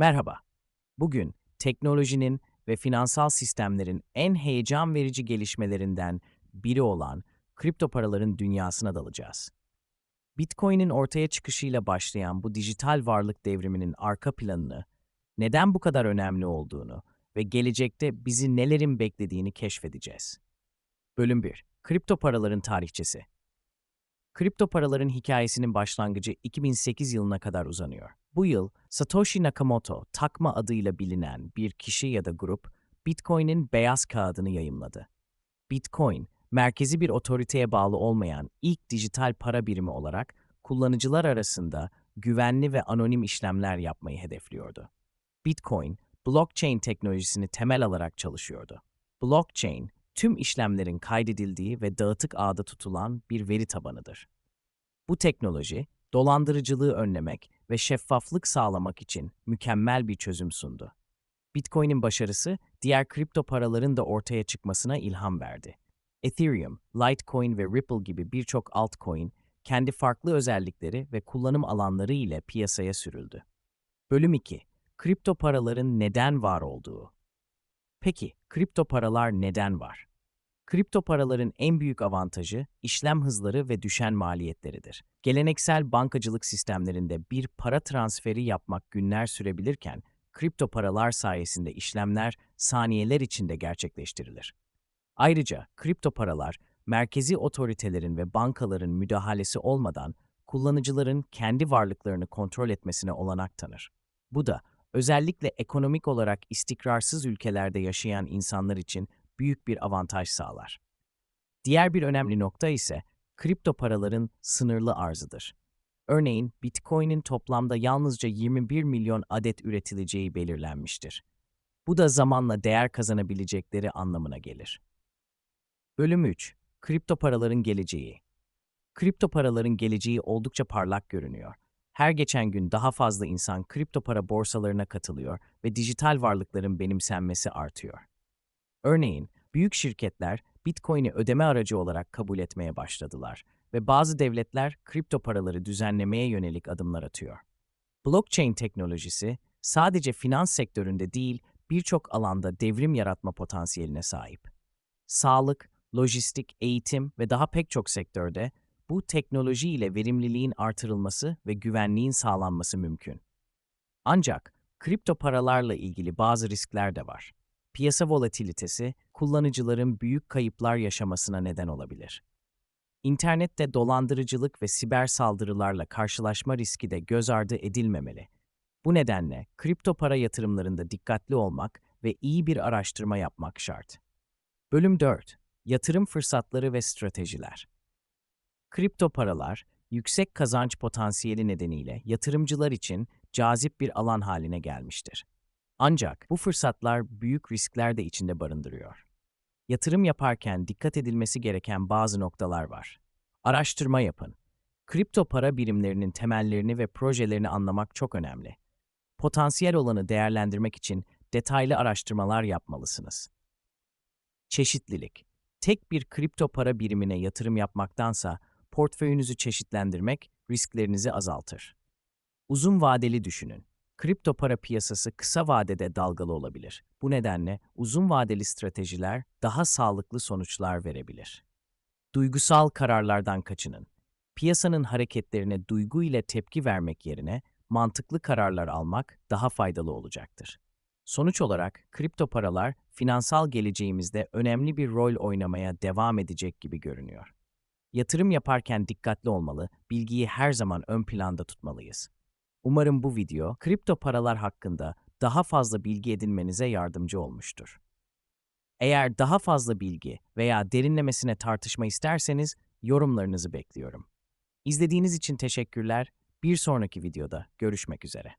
Merhaba. Bugün teknolojinin ve finansal sistemlerin en heyecan verici gelişmelerinden biri olan kripto paraların dünyasına dalacağız. Bitcoin'in ortaya çıkışıyla başlayan bu dijital varlık devriminin arka planını, neden bu kadar önemli olduğunu ve gelecekte bizi nelerin beklediğini keşfedeceğiz. Bölüm 1. Kripto paraların tarihçesi. Kripto paraların hikayesinin başlangıcı 2008 yılına kadar uzanıyor. Bu yıl Satoshi Nakamoto takma adıyla bilinen bir kişi ya da grup Bitcoin'in beyaz kağıdını yayımladı. Bitcoin, merkezi bir otoriteye bağlı olmayan ilk dijital para birimi olarak kullanıcılar arasında güvenli ve anonim işlemler yapmayı hedefliyordu. Bitcoin, blockchain teknolojisini temel alarak çalışıyordu. Blockchain, tüm işlemlerin kaydedildiği ve dağıtık ağda tutulan bir veri tabanıdır. Bu teknoloji, dolandırıcılığı önlemek ve şeffaflık sağlamak için mükemmel bir çözüm sundu. Bitcoin'in başarısı, diğer kripto paraların da ortaya çıkmasına ilham verdi. Ethereum, Litecoin ve Ripple gibi birçok altcoin, kendi farklı özellikleri ve kullanım alanları ile piyasaya sürüldü. Bölüm 2. Kripto paraların neden var olduğu. Peki, kripto paralar neden var? Kripto paraların en büyük avantajı işlem hızları ve düşen maliyetleridir. Geleneksel bankacılık sistemlerinde bir para transferi yapmak günler sürebilirken, kripto paralar sayesinde işlemler saniyeler içinde gerçekleştirilir. Ayrıca kripto paralar merkezi otoritelerin ve bankaların müdahalesi olmadan kullanıcıların kendi varlıklarını kontrol etmesine olanak tanır. Bu da özellikle ekonomik olarak istikrarsız ülkelerde yaşayan insanlar için büyük bir avantaj sağlar. Diğer bir önemli nokta ise kripto paraların sınırlı arzıdır. Örneğin Bitcoin'in toplamda yalnızca 21 milyon adet üretileceği belirlenmiştir. Bu da zamanla değer kazanabilecekleri anlamına gelir. Bölüm 3. Kripto paraların geleceği. Kripto paraların geleceği oldukça parlak görünüyor. Her geçen gün daha fazla insan kripto para borsalarına katılıyor ve dijital varlıkların benimsenmesi artıyor. Örneğin, büyük şirketler Bitcoin'i ödeme aracı olarak kabul etmeye başladılar ve bazı devletler kripto paraları düzenlemeye yönelik adımlar atıyor. Blockchain teknolojisi sadece finans sektöründe değil, birçok alanda devrim yaratma potansiyeline sahip. Sağlık, lojistik, eğitim ve daha pek çok sektörde bu teknoloji ile verimliliğin artırılması ve güvenliğin sağlanması mümkün. Ancak kripto paralarla ilgili bazı riskler de var. Piyasa volatilitesi, kullanıcıların büyük kayıplar yaşamasına neden olabilir. İnternette dolandırıcılık ve siber saldırılarla karşılaşma riski de göz ardı edilmemeli. Bu nedenle kripto para yatırımlarında dikkatli olmak ve iyi bir araştırma yapmak şart. Bölüm 4. Yatırım fırsatları ve stratejiler. Kripto paralar, yüksek kazanç potansiyeli nedeniyle yatırımcılar için cazip bir alan haline gelmiştir. Ancak bu fırsatlar büyük riskler de içinde barındırıyor. Yatırım yaparken dikkat edilmesi gereken bazı noktalar var. Araştırma yapın. Kripto para birimlerinin temellerini ve projelerini anlamak çok önemli. Potansiyel olanı değerlendirmek için detaylı araştırmalar yapmalısınız. Çeşitlilik. Tek bir kripto para birimine yatırım yapmaktansa portföyünüzü çeşitlendirmek risklerinizi azaltır. Uzun vadeli düşünün. Kripto para piyasası kısa vadede dalgalı olabilir. Bu nedenle uzun vadeli stratejiler daha sağlıklı sonuçlar verebilir. Duygusal kararlardan kaçının. Piyasanın hareketlerine duygu ile tepki vermek yerine mantıklı kararlar almak daha faydalı olacaktır. Sonuç olarak kripto paralar finansal geleceğimizde önemli bir rol oynamaya devam edecek gibi görünüyor. Yatırım yaparken dikkatli olmalı, bilgiyi her zaman ön planda tutmalıyız. Umarım bu video kripto paralar hakkında daha fazla bilgi edinmenize yardımcı olmuştur. Eğer daha fazla bilgi veya derinlemesine tartışma isterseniz yorumlarınızı bekliyorum. İzlediğiniz için teşekkürler. Bir sonraki videoda görüşmek üzere.